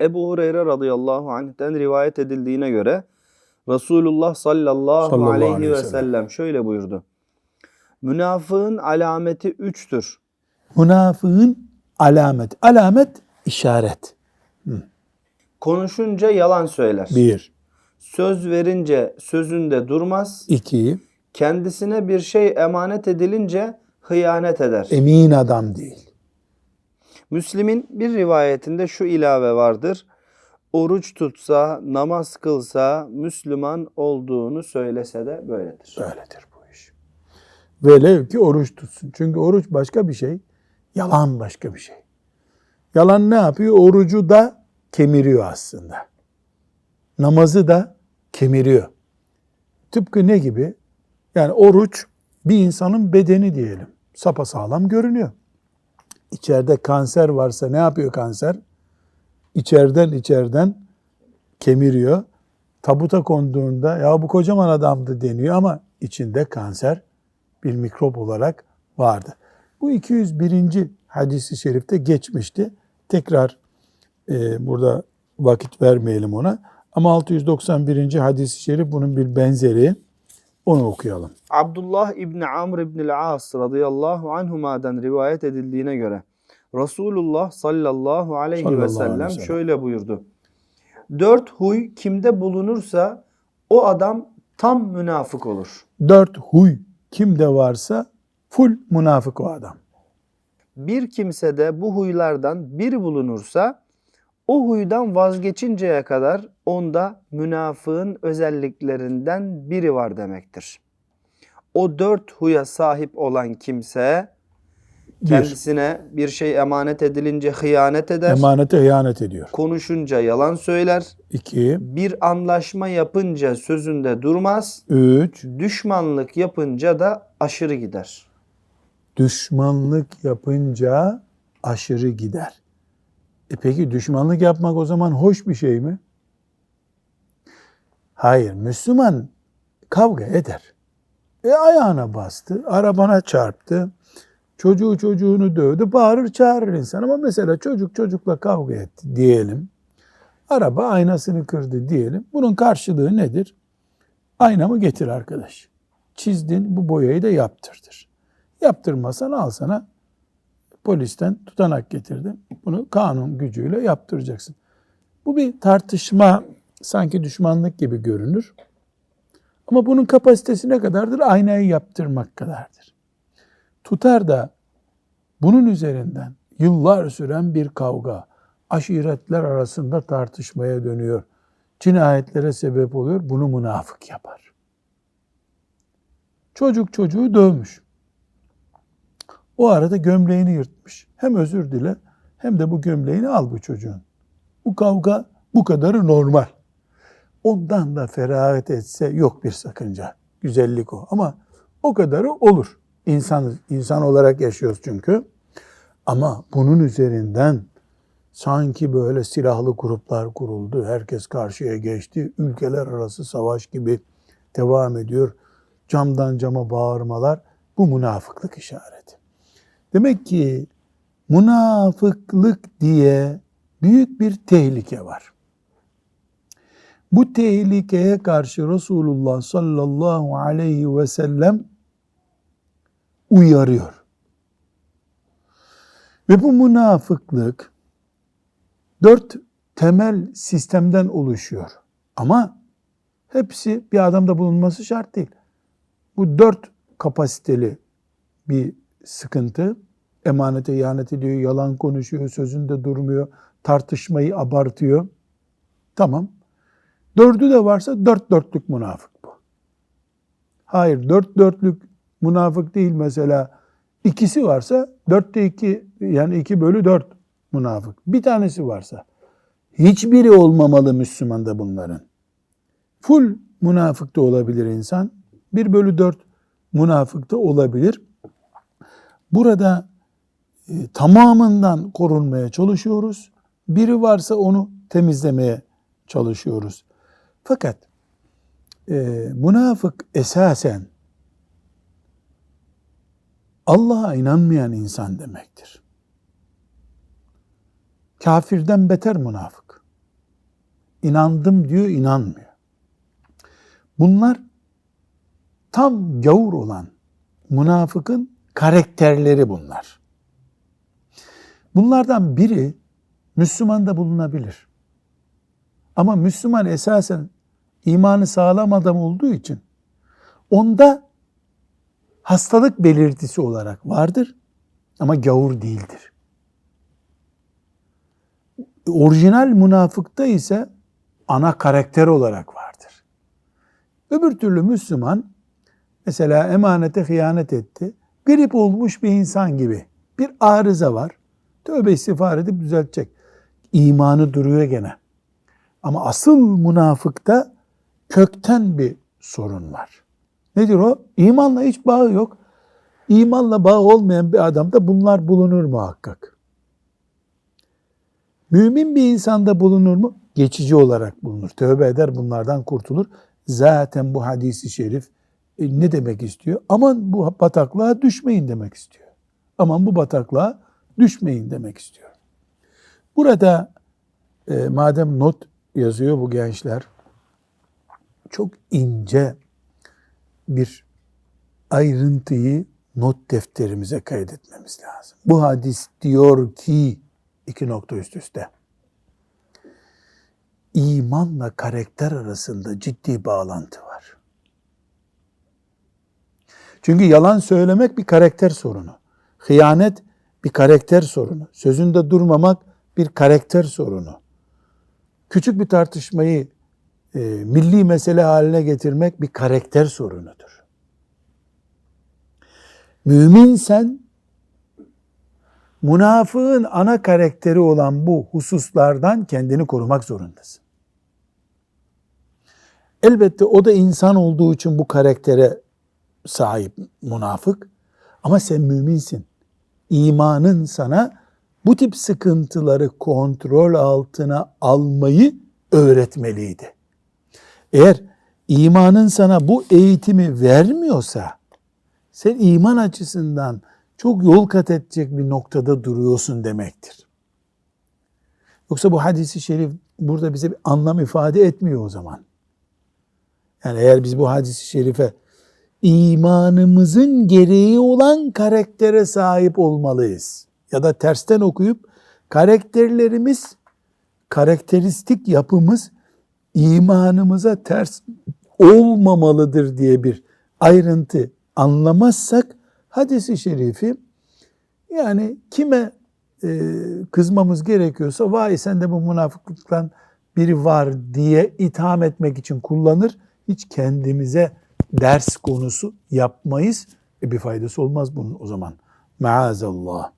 Ebu Hureyre radıyallahu anh'ten rivayet edildiğine göre Resulullah sallallahu, Sallallahu aleyhi, aleyhi ve sellem. şöyle buyurdu. Münafığın alameti üçtür. Münafığın alamet. Alamet işaret. Konuşunca yalan söyler. Bir. Söz verince sözünde durmaz. iki Kendisine bir şey emanet edilince hıyanet eder. Emin adam değil. Müslim'in bir rivayetinde şu ilave vardır. Oruç tutsa, namaz kılsa, Müslüman olduğunu söylese de böyledir. Böyledir bu iş. Velev ki oruç tutsun. Çünkü oruç başka bir şey. Yalan başka bir şey. Yalan ne yapıyor? Orucu da kemiriyor aslında. Namazı da kemiriyor. Tıpkı ne gibi? Yani oruç bir insanın bedeni diyelim. Sapasağlam görünüyor. İçeride kanser varsa ne yapıyor kanser? İçeriden içeriden kemiriyor. Tabuta konduğunda ya bu kocaman adamdı deniyor ama içinde kanser bir mikrop olarak vardı. Bu 201. hadisi şerifte geçmişti. Tekrar e, burada vakit vermeyelim ona. Ama 691. hadisi şerif bunun bir benzeri. Onu okuyalım. Abdullah İbni Amr İbni As radıyallahu anhuma'dan rivayet edildiğine göre Resulullah sallallahu aleyhi Sallallahu ve aleyhi sellem sellem. şöyle buyurdu. Dört huy kimde bulunursa o adam tam münafık olur. Dört huy kimde varsa full münafık o adam. Bir kimsede bu huylardan biri bulunursa o huydan vazgeçinceye kadar onda münafığın özelliklerinden biri var demektir. O dört huya sahip olan kimse Bir, kendisine bir şey emanet edilince hıyanet eder, emanete hıyanet ediyor. konuşunca yalan söyler, İki, bir anlaşma yapınca sözünde durmaz, üç, düşmanlık yapınca da aşırı gider. düşmanlık yapınca aşırı gider. E peki düşmanlık yapmak o zaman hoş bir şey mi? Hayır, Müslüman kavga eder. E ayağına bastı, arabana çarptı, çocuğu çocuğunu dövdü, bağırır çağırır insan. Ama mesela çocuk çocukla kavga etti diyelim. Araba aynasını kırdı diyelim. Bunun karşılığı nedir? Aynamı getir arkadaş. Çizdin, bu boyayı da yaptırdır. Yaptırmasan al sana polisten tutanak getirdim. Bunu kanun gücüyle yaptıracaksın. Bu bir tartışma sanki düşmanlık gibi görünür. Ama bunun kapasitesi ne kadardır? Aynayı yaptırmak kadardır. Tutar da bunun üzerinden yıllar süren bir kavga, aşiretler arasında tartışmaya dönüyor. Cinayetlere sebep oluyor. Bunu münafık yapar. Çocuk çocuğu dövmüş. O arada gömleğini yırtmış. Hem özür dile hem de bu gömleğini al bu çocuğun. Bu kavga bu kadarı normal. Ondan da feragat etse yok bir sakınca. Güzellik o. Ama o kadarı olur. İnsan, insan olarak yaşıyoruz çünkü. Ama bunun üzerinden sanki böyle silahlı gruplar kuruldu. Herkes karşıya geçti. Ülkeler arası savaş gibi devam ediyor. Camdan cama bağırmalar bu münafıklık işareti. Demek ki münafıklık diye büyük bir tehlike var. Bu tehlikeye karşı Resulullah sallallahu aleyhi ve sellem uyarıyor. Ve bu münafıklık dört temel sistemden oluşuyor. Ama hepsi bir adamda bulunması şart değil. Bu dört kapasiteli bir sıkıntı. Emanete ihanet ediyor, yalan konuşuyor, sözünde durmuyor, tartışmayı abartıyor. Tamam. Dördü de varsa dört dörtlük münafık bu. Hayır, dört dörtlük münafık değil mesela. İkisi varsa dörtte iki, yani iki bölü dört münafık. Bir tanesi varsa. Hiçbiri olmamalı Müslümanda bunların. Full münafık da olabilir insan. Bir bölü dört münafık da olabilir. Burada e, tamamından korunmaya çalışıyoruz. Biri varsa onu temizlemeye çalışıyoruz. Fakat e, münafık esasen Allah'a inanmayan insan demektir. Kafirden beter münafık. inandım diyor, inanmıyor. Bunlar tam gavur olan münafıkın karakterleri bunlar. Bunlardan biri Müslüman da bulunabilir. Ama Müslüman esasen imanı sağlam adam olduğu için onda hastalık belirtisi olarak vardır ama gavur değildir. Orijinal münafıkta ise ana karakter olarak vardır. Öbür türlü Müslüman mesela emanete hıyanet etti. Grip olmuş bir insan gibi bir arıza var. Tövbe istiğfar edip düzeltecek. İmanı duruyor gene. Ama asıl münafıkta kökten bir sorun var. Nedir o? İmanla hiç bağı yok. İmanla bağı olmayan bir adamda bunlar bulunur muhakkak. Mümin bir insanda bulunur mu? Geçici olarak bulunur. Tövbe eder bunlardan kurtulur. Zaten bu hadisi şerif e, ne demek istiyor? Aman bu bataklığa düşmeyin demek istiyor. Aman bu bataklığa düşmeyin demek istiyor. Burada e, madem not yazıyor bu gençler çok ince bir ayrıntıyı not defterimize kaydetmemiz lazım. Bu hadis diyor ki iki nokta üst üste. İmanla karakter arasında ciddi bağlantı var. Çünkü yalan söylemek bir karakter sorunu. Hıyanet bir karakter sorunu. Sözünde durmamak bir karakter sorunu. Küçük bir tartışmayı e, milli mesele haline getirmek bir karakter sorunudur. Müminsen münafığın ana karakteri olan bu hususlardan kendini korumak zorundasın. Elbette o da insan olduğu için bu karaktere sahip münafık ama sen müminsin. İmanın sana bu tip sıkıntıları kontrol altına almayı öğretmeliydi. Eğer imanın sana bu eğitimi vermiyorsa sen iman açısından çok yol kat edecek bir noktada duruyorsun demektir. Yoksa bu hadisi şerif burada bize bir anlam ifade etmiyor o zaman. Yani eğer biz bu hadisi şerife imanımızın gereği olan karaktere sahip olmalıyız. Ya da tersten okuyup karakterlerimiz, karakteristik yapımız imanımıza ters olmamalıdır diye bir ayrıntı anlamazsak hadisi şerifi yani kime e, kızmamız gerekiyorsa vay sende bu münafıklıktan biri var diye itham etmek için kullanır. Hiç kendimize ders konusu yapmayız. E bir faydası olmaz bunun o zaman. Maazallah.